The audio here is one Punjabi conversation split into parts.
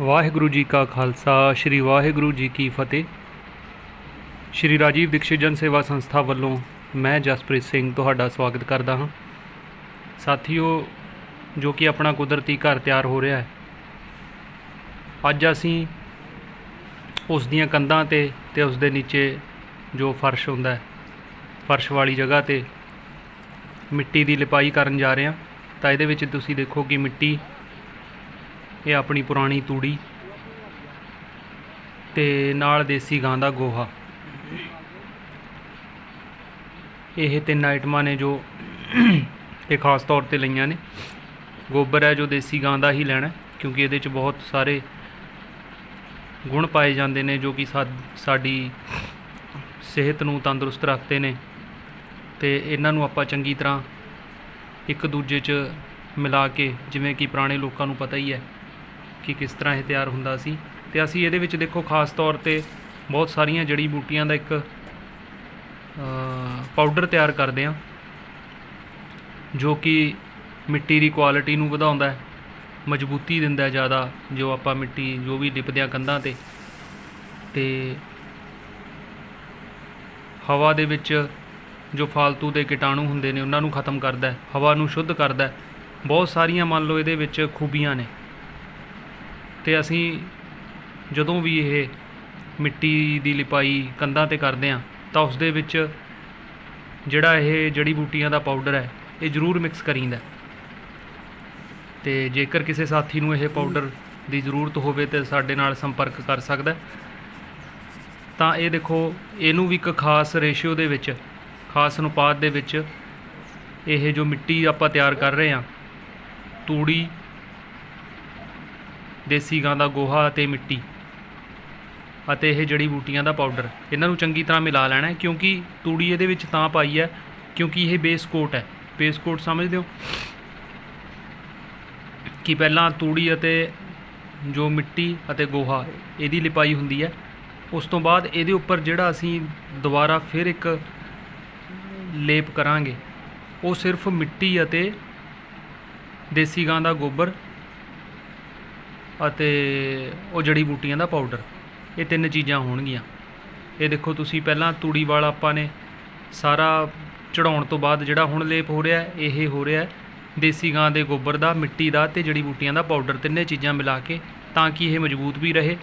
ਵਾਹਿਗੁਰੂ ਜੀ ਕਾ ਖਾਲਸਾ, ਸ੍ਰੀ ਵਾਹਿਗੁਰੂ ਜੀ ਕੀ ਫਤਿਹ। ਸ੍ਰੀ ਰਾਜੀਵ ਦੀਕਸ਼ਿਤ ਜਨ ਸੇਵਾ ਸੰਸਥਾ ਵੱਲੋਂ ਮੈਂ ਜਸਪ੍ਰੀਤ ਸਿੰਘ ਤੁਹਾਡਾ ਸਵਾਗਤ ਕਰਦਾ ਹਾਂ। ਸਾਥੀਓ, ਜੋ ਕਿ ਆਪਣਾ ਕੁਦਰਤੀ ਘਰ ਤਿਆਰ ਹੋ ਰਿਹਾ ਹੈ, ਅੱਜ ਅਸੀਂ ਉਸ ਦੀਆਂ ਕੰਧਾਂ ਤੇ ਤੇ ਉਸ ਦੇ ਨੀਚੇ ਜੋ ਫਰਸ਼ ਹੁੰਦਾ ਹੈ, ਫਰਸ਼ ਵਾਲੀ ਜਗ੍ਹਾ ਤੇ ਮਿੱਟੀ ਦੀ ਲਿਪਾਈ ਕਰਨ ਜਾ ਰਹੇ ਹਾਂ। ਤਾਂ ਇਹਦੇ ਵਿੱਚ ਤੁਸੀਂ ਦੇਖੋ ਕਿ ਮਿੱਟੀ ਇਹ ਆਪਣੀ ਪੁਰਾਣੀ ਤੂੜੀ ਤੇ ਨਾਲ ਦੇਸੀ ਗਾਂ ਦਾ ਗੋਹਾ। ਇਹ ਤਿੰਨ ਆਈਟਮਾਂ ਨੇ ਜੋ ਇਹ ਖਾਸ ਤੌਰ ਤੇ ਲਈਆਂ ਨੇ। ਗੋਬਰ ਹੈ ਜੋ ਦੇਸੀ ਗਾਂ ਦਾ ਹੀ ਲੈਣਾ ਕਿਉਂਕਿ ਇਹਦੇ ਚ ਬਹੁਤ ਸਾਰੇ ਗੁਣ ਪਾਏ ਜਾਂਦੇ ਨੇ ਜੋ ਕਿ ਸਾਡੀ ਸਿਹਤ ਨੂੰ ਤੰਦਰੁਸਤ ਰੱਖਦੇ ਨੇ। ਤੇ ਇਹਨਾਂ ਨੂੰ ਆਪਾਂ ਚੰਗੀ ਤਰ੍ਹਾਂ ਇੱਕ ਦੂਜੇ 'ਚ ਮਿਲਾ ਕੇ, ਜਿਵੇਂ ਕਿ ਪੁਰਾਣੇ ਲੋਕਾਂ ਨੂੰ ਪਤਾ ਹੀ ਹੈ ਕਿ ਕਿਸ ਤਰ੍ਹਾਂ ਇਹ ਤਿਆਰ ਹੁੰਦਾ ਸੀ। ਤੇ ਅਸੀਂ ਇਹਦੇ ਵਿੱਚ ਦੇਖੋ, ਖਾਸ ਤੌਰ ਤੇ ਬਹੁਤ ਸਾਰੀਆਂ ਜੜੀ ਬੂਟੀਆਂ ਦਾ ਇੱਕ ਪਾਊਡਰ ਤਿਆਰ ਕਰਦੇ ਹਾਂ। ਜੋ ਕਿ ਮਿੱਟੀ ਦੀ ਕੁਆਲਿਟੀ ਨੂੰ ਵਧਾਉਂਦਾ ਹੈ, ਮਜ਼ਬੂਤੀ ਦਿੰਦਾ ਜ਼ਿਆਦਾ, ਜੋ ਆਪਾਂ ਮਿੱਟੀ, ਜੋ ਵੀ ਲਿਪਦੇ ਹਾਂ ਕੰਧਾਂ ਤੇ। ਤੇ ਹਵਾ ਦੇ ਵਿੱਚ ਜੋ ਫਾਲਤੂ ਦੇ ਕੀਟਾਣੂ ਹੁੰਦੇ ਨੇ, ਉਹਨਾਂ ਨੂੰ ਖਤਮ ਕਰਦਾ ਹੈ, ਹਵਾ ਨੂੰ ਸ਼ੁੱਧ ਕਰਦਾ ਹੈ। ਬਹੁਤ ਸਾਰੀਆਂ ਮੰਨ ਲਓ ਇਹਦੇ ਵਿੱਚ ਖੂਬੀਆਂ ਨੇ। ਤੇ ਅਸੀਂ ਜਦੋਂ ਵੀ ਇਹ ਮਿੱਟੀ ਦੀ ਲਿਪਾਈ ਕੰਧਾਂ ਤੇ ਕਰਦੇ ਹਾਂ, ਤਾਂ ਉਸ ਦੇ ਵਿੱਚ ਜਿਹੜਾ ਇਹ ਜੜੀ ਬੂਟੀਆਂ ਦਾ ਪਾਊਡਰ ਹੈ, ਇਹ ਜ਼ਰੂਰ ਮਿਕਸ ਕਰੀਂਦਾ ਹੈ। ਤੇ ਜੇਕਰ ਕਿਸੇ ਸਾਥੀ ਨੂੰ ਇਹ ਪਾਊਡਰ ਦੀ ਜ਼ਰੂਰਤ ਹੋਵੇ ਤੇ ਸਾਡੇ ਨਾਲ ਸੰਪਰਕ ਕਰ ਸਕਦਾ ਤਾਂ ਇਹ ਦੇਖੋ, ਇਹਨੂੰ ਵੀ ਇੱਕ ਖਾਸ ਰੇਸ਼ੀਓ ਦੇ ਵਿੱਚ, ਖਾਸ ਅਨੁਪਾਤ ਦੇ ਵਿੱਚ ਇਹ ਜੋ ਮਿੱਟੀ ਆਪਾਂ ਤਿਆਰ ਕਰ ਰਹੇ ਹਾਂ, ਤੂੜੀ ਦੇਸੀ ਗਾਂ ਦਾ ਗੋਹਾ ਅਤੇ ਮਿੱਟੀ ਅਤੇ ਇਹ ਜੜੀ ਬੂਟੀਆਂ ਦਾ ਪਾਊਡਰ ਇਹਨਾਂ ਨੂੰ ਚੰਗੀ ਤਰ੍ਹਾਂ ਮਿਲਾ ਲੈਣਾ ਕਿਉਂਕਿ ਤੂੜੀ ਇਹਦੇ ਵਿੱਚ ਤਾਂ ਪਾਈ ਹੈ ਕਿਉਂਕਿ ਇਹ ਬੇਸ ਕੋਟ ਹੈ। ਬੇਸ ਕੋਟ ਸਮਝਦੇ ਹੋ? ਕਿ ਪਹਿਲਾਂ ਤੂੜੀ ਅਤੇ ਜੋ ਮਿੱਟੀ ਅਤੇ ਗੋਹਾ ਇਹਦੀ ਲਿਪਾਈ ਹੁੰਦੀ ਹੈ, ਉਸ ਤੋਂ ਬਾਅਦ ਇਹਦੇ ਉੱਪਰ ਜਿਹੜਾ ਅਸੀਂ ਦੁਬਾਰਾ ਫਿਰ ਇੱਕ ਲੇਪ ਕਰਾਂਗੇ, ਉਹ ਸਿਰਫ ਮਿੱਟੀ ਅਤੇ ਦੇਸੀ ਗਾਂ ਦਾ ਗੋਬਰ ਅਤੇ ਉਹ ਜੜੀ ਬੂਟੀਆਂ ਦਾ ਪਾਊਡਰ ਇਹ ਤਿੰਨ ਚੀਜ਼ਾਂ ਹੋਣਗੀਆਂ। ਇਹ ਦੇਖੋ ਤੁਸੀਂ ਪਹਿਲਾਂ ਤੂੜੀ ਵਾਲਾ ਆਪਾਂ ਨੇ ਸਾਰਾ ਚੜਾਉਣ ਤੋਂ ਬਾਅਦ ਜਿਹੜਾ ਹੁਣ ਲੇਪ ਹੋ ਰਿਹਾ, ਇਹ ਹੋ ਰਿਹਾ ਦੇਸੀ ਗਾਂ ਦੇ ਗੋਬਰ ਦਾ, ਮਿੱਟੀ ਦਾ ਤੇ ਜੜੀ ਬੂਟੀਆਂ ਦਾ ਪਾਊਡਰ ਤਿੰਨੇ ਚੀਜ਼ਾਂ ਮਿਲਾ ਕੇ ਤਾਂ ਕਿ ਇਹ ਮਜ਼ਬੂਤ ਵੀ ਰਹੇ,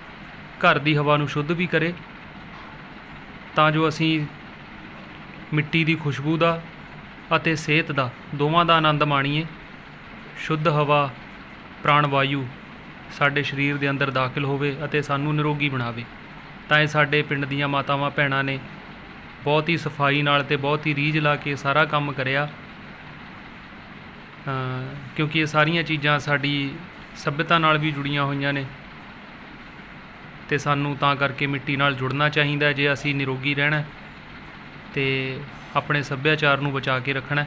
ਘਰ ਦੀ ਹਵਾ ਨੂੰ ਸ਼ੁੱਧ ਵੀ ਕਰੇ। ਤਾਂ ਜੋ ਅਸੀਂ ਮਿੱਟੀ ਦੀ ਖੁਸ਼ਬੂ ਦਾ ਅਤੇ ਸਿਹਤ ਦਾ ਦੋਵਾਂ ਦਾ ਆਨੰਦ ਮਾਣੀਏ। ਸ਼ੁੱਧ ਹਵਾ ਪ੍ਰਾਣ ਵਾਯੂ ਸਾਡੇ ਸਰੀਰ ਦੇ ਅੰਦਰ ਦਾਖਲ ਹੋਵੇ ਅਤੇ ਸਾਨੂੰ ਨਿਰੋਗੀ ਬਣਾਵੇ, ਤਾਂ ਇਹ ਸਾਡੇ ਪਿੰਡ ਦੀਆਂ ਮਾਤਾਵਾਂ ਭੈਣਾਂ ਨੇ ਬਹੁਤ ਹੀ ਸਫ਼ਾਈ ਨਾਲ ਤੇ ਬਹੁਤ ਹੀ ਰੀਝ ਲਾ ਕੇ ਸਾਰਾ ਕੰਮ ਕਰਿਆ। ਕਿਉਂਕਿ ਇਹ ਸਾਰੀਆਂ ਚੀਜ਼ਾਂ ਸਾਡੀ ਸਭਿਅਤਾ ਨਾਲ ਵੀ ਜੁੜੀਆਂ ਹੋਈਆਂ ਨੇ ਤੇ ਸਾਨੂੰ ਤਾਂ ਕਰਕੇ ਮਿੱਟੀ ਨਾਲ ਜੁੜਨਾ ਚਾਹੀਦਾ ਜੇ ਅਸੀਂ ਨਿਰੋਗੀ ਰਹਿਣਾ ਹੈ ਤੇ ਆਪਣੇ ਸੱਭਿਆਚਾਰ ਨੂੰ ਬਚਾ ਕੇ ਰੱਖਣਾ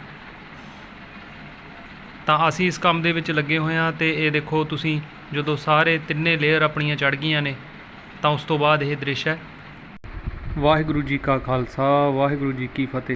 ਤਾਂ ਅਸੀਂ ਇਸ ਕੰਮ ਦੇ ਵਿੱਚ ਲੱਗੇ ਹੋਏ ਹਾਂ ਤੇ ਇਹ ਦੇਖੋ ਤੁਸੀਂ ਜਦੋਂ ਸਾਰੇ ਤਿੰਨੇ ਲੇਅਰ ਆਪਣੀਆਂ ਚੜ ਗਈਆਂ ਨੇ, ਤਾਂ ਉਸ ਤੋਂ ਬਾਅਦ ਇਹ ਦ੍ਰਿਸ਼ ਹੈ। ਵਾਹਿਗੁਰੂ ਜੀ ਕਾ ਖਾਲਸਾ, ਵਾਹਿਗੁਰੂ ਜੀ ਕੀ ਫਤਿਹ।